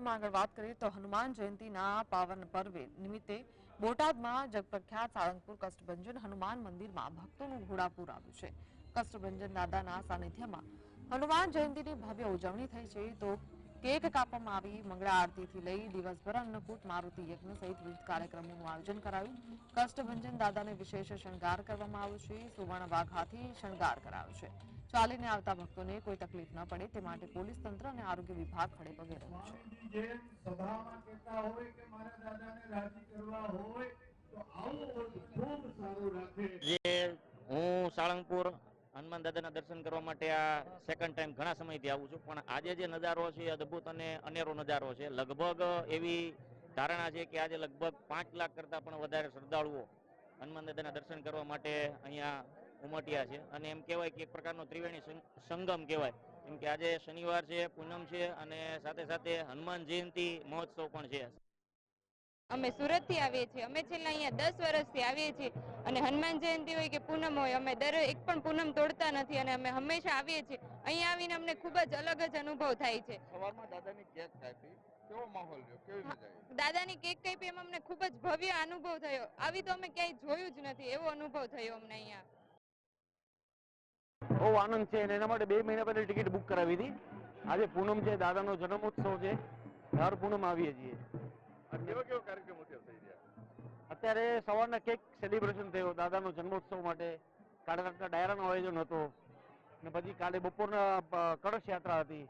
અપડેટમાં આગળ વાત કરીએ તો હનુમાન જયંતિના પાવન પર્વે નિમિત્તે બોટાદમાં જગપ્રખ્યાત સાળંગપુર કષ્ટભંજન હનુમાન મંદિરમાં ભક્તોનું ઘોડાપુર આવ્યું છે. કષ્ટભંજન દાદાના સાનિધ્યમાં હનુમાન જયંતિની ભવ્ય ઉજવણી થઈ છે તો કેક કાપવામાં આવી મંગળા આરતીથી લઈ દિવસભર અન્નકૂટ મારુતિ યજ્ઞ સહિત વિવિધ કાર્યક્રમોનું આયોજન કરાયું. કષ્ટભંજન દાદાને વિશેષ શણગાર કરવામાં આવ્યો છે. સુવર્ણ વાઘાથી શણગાર કરાયો છે. ચાલીને આવતા ભક્તોને કોઈ તકલીફ ન પડે તે માટે પોલીસ તંત્ર અને આરોગ્ય વિભાગ ખડે પગે રહ્યું છે. સભામાં કહેતા હોય કે મારા દાદાને રાજી કરવા હોય તો આવો ખૂબ સારું રાખે. જે હું સાળંગપુર હનુમાન દાદાના દર્શન કરવા માટે આ સેકન્ડ ટાઈમ ઘણા સમયથી આવું છું, પણ આજે જે નજારો છે અદ્ભુત અને અનેરો નજારો છે. લગભગ એવી ધારણા છે કે આજે લગભગ પાંચ લાખ કરતાં પણ વધારે શ્રદ્ધાળુઓ હનુમાન દાદાના દર્શન કરવા માટે અહીંયા ઉમટ્યા છે. અને એમ કહેવાય કે એક પ્રકારનો ત્રિવેણી સંગમ કહેવાય. કેમ કે આજે શનિવાર છે, પૂનમ છે, અને સાથે સાથે હનુમાન જયંતિ મહોત્સવ પણ છે. અમે સુરતથી આવીએ છીએ. અમે છેલ્લા અહીંયા દસ વર્ષથી આવીએ છીએ અને હનુમાન જયંતિ હોય કે પૂનમ હોય અમે દર એક પણ પૂનમ તોડતા નથી અને અમે હંમેશા આવીએ છીએ. અહીંયા આવીને અમને ખૂબ જ અલગ જ અનુભવ થાય છે. દાદાની કેક કાપી. કેવો માહોલ રહ્યો? કેવી મજા આવી? દાદાની કેક કાપી એમાં અમને ખૂબ જ ભવ્ય અનુભવ થયો. આવી તો અમે ક્યાંય જોયું જ નથી એવો અનુભવ થયો અમને અહીંયા. બહુ આનંદ છે અને એના માટે બે મહિના પહેલા ટિકિટ બુક કરાવી હતી. આજે પૂનમ છે દાદાનો જન્મોત્સવ છે. દર પૂનમ આવીએ છીએ. કેવા કેવા કાર્યક્રમો ત્યાં થઈ રહ્યા? અત્યારે સવારના કેક સેલિબ્રેશન થયો દાદાનો જન્મોત્સવ માટે. કાલે રાતના ડાયરાનું આયોજન હતું. ને પછી કાલે બપોરના કળશ યાત્રા હતી.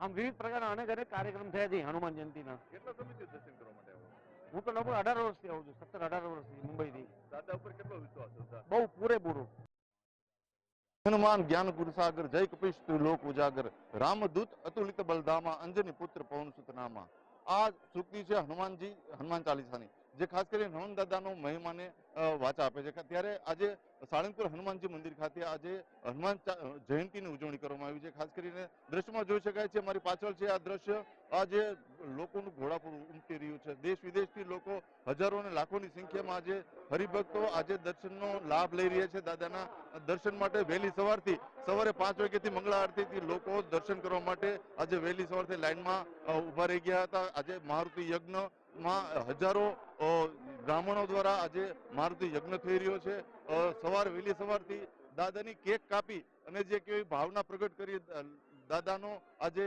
આમ વિવિધ પ્રકારના અનેક અનેક કાર્યક્રમ થયા છે હનુમાન જયંતિના. કેટલા સમયથી દર્શન કરવા માટે હું તો લગભગ અઢાર વર્ષથી આવું છું સત્તર અઢાર વર્ષથી મુંબઈથી. દાદા ઉપર કેટલો વિશ્વાસ બહુ પૂરેપૂરું. હનુમાન જ્ઞાન ગુરુસાગર જય કપિશ લોક ઉજાગર. રામદૂત અતુલિત બલધામા અંજની પુત્ર પવન સુતનામા આ સૂક્તિ છે હનુમાનજી હનુમાન ચાલીસાની. જે ખાસ કરીને હનુમાન દાદાનો મહિમાને વાચા આપે છે. ત્યારે આજે સાળંગપુર હનુમાનજી મંદિર ખાતે આજે હનુમાન જયંતિની ઉજવણી કરવામાં આવી છે. ખાસ કરીને દ્રશ્યમાં જોઈ શકાય છે મારી પાછળ છે આ દ્રશ્ય. આજે લોકોનું ઘોડાપુર ઉમટી રહ્યું છે. દેશ વિદેશથી લોકો હજારો અને લાખોની સંખ્યામાં આજે હરિભક્તો આજે દર્શનનો લાભ લઈ રહ્યા છે. દાદાના દર્શન માટે વહેલી સવારથી, સવારે પાંચ વાગ્યાથી મંગળા આરતીથી લોકો દર્શન કરવા માટે આજે વહેલી સવારથી લાઇનમાં ઊભા રહી ગયા હતા. આજે મારુતિ યજ્ઞમાં હજારો બ્રાહ્મણો દ્વારા આજે મારુતિ યજ્ઞ થઈ રહ્યો છે. સવાર વહેલી સવારથી દાદાની કેક કાપી અને જે કેવી ભાવના પ્રગટ કરી દાદાનો આજે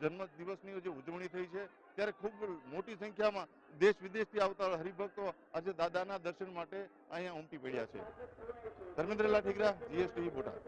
જન્મ દિવસની જે ઉજવણી થઈ છે. ત્યારે ખૂબ મોટી સંખ્યામાં દેશ વિદેશથી આવતા હરિભક્તો આજે દાદાના દર્શન માટે અહીંયા ઉમટી પડ્યા છે. ધર્મેન્દ્ર ઠીકરા જીએસટી બોટાદ.